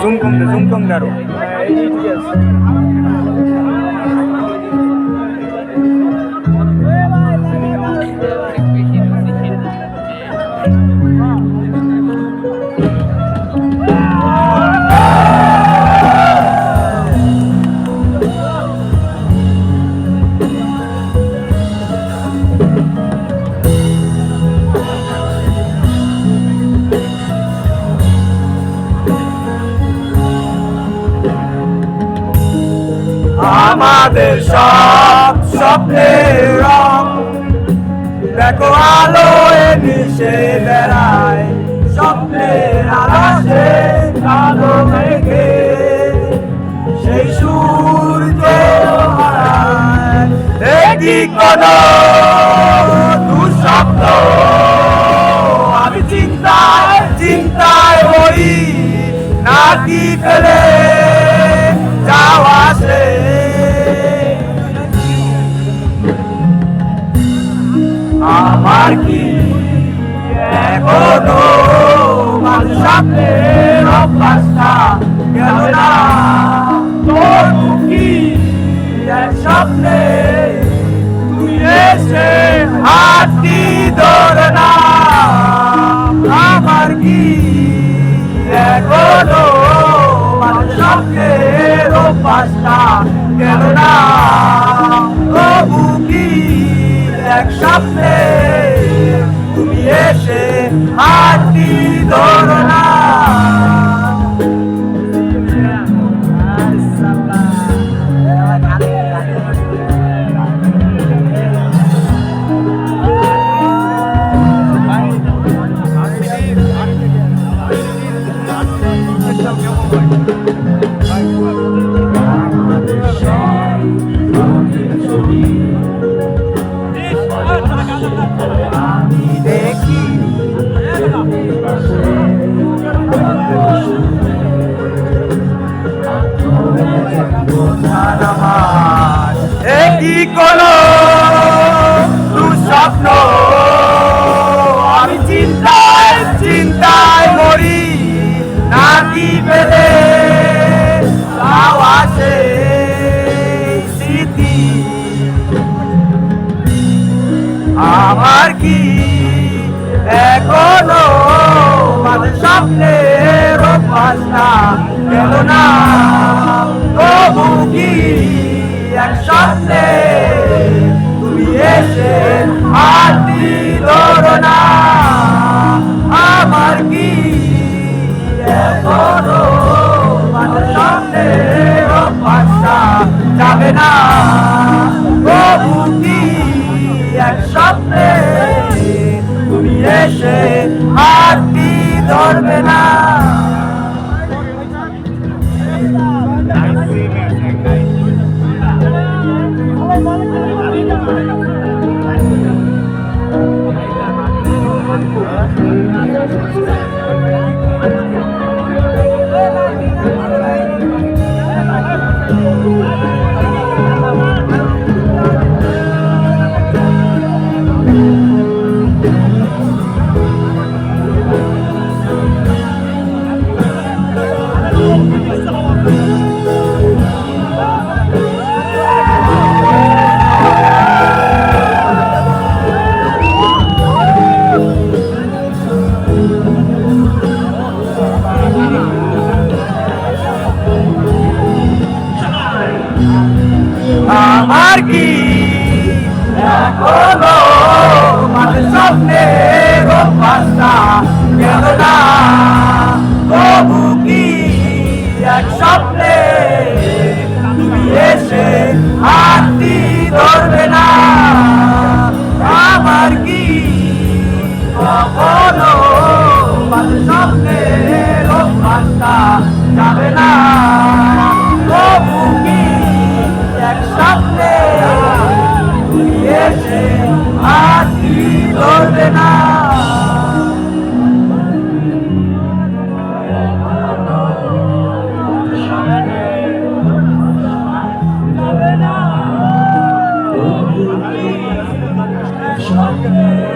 Zoom কম zoom কম দে আমাদের সব স্বপ্নের রং। দেখো আলো মিশে বেড়ায়, স্বপ্নের আকাশে কালো মেঘে। সেই সূর্য দেখি কোন দুঃস্বপ্ন। আমি চিন্তায় চিন্তায় হই নাকি ফেলে যাওয়া সে আমার কি এখনও মানুষ সামনের অভ্যাসটা গেল না তোর কি এক স্বপ্নে তুই এসে হাতটি ধরে না আমার কি এখনও মানুষ সামনের অভ্যাসটা গেল না তবু কি এক স্বপ্নে আমি দেখি দুঃস্বপ্ন আমি চিন্তায় চিন্তায় মরি। নাকি পেলে? মানে স্বপ্নের অভ্যাসটা গেল না তবু কি এক স্বপ্নে ধরবে না Oh! স্বপ্নে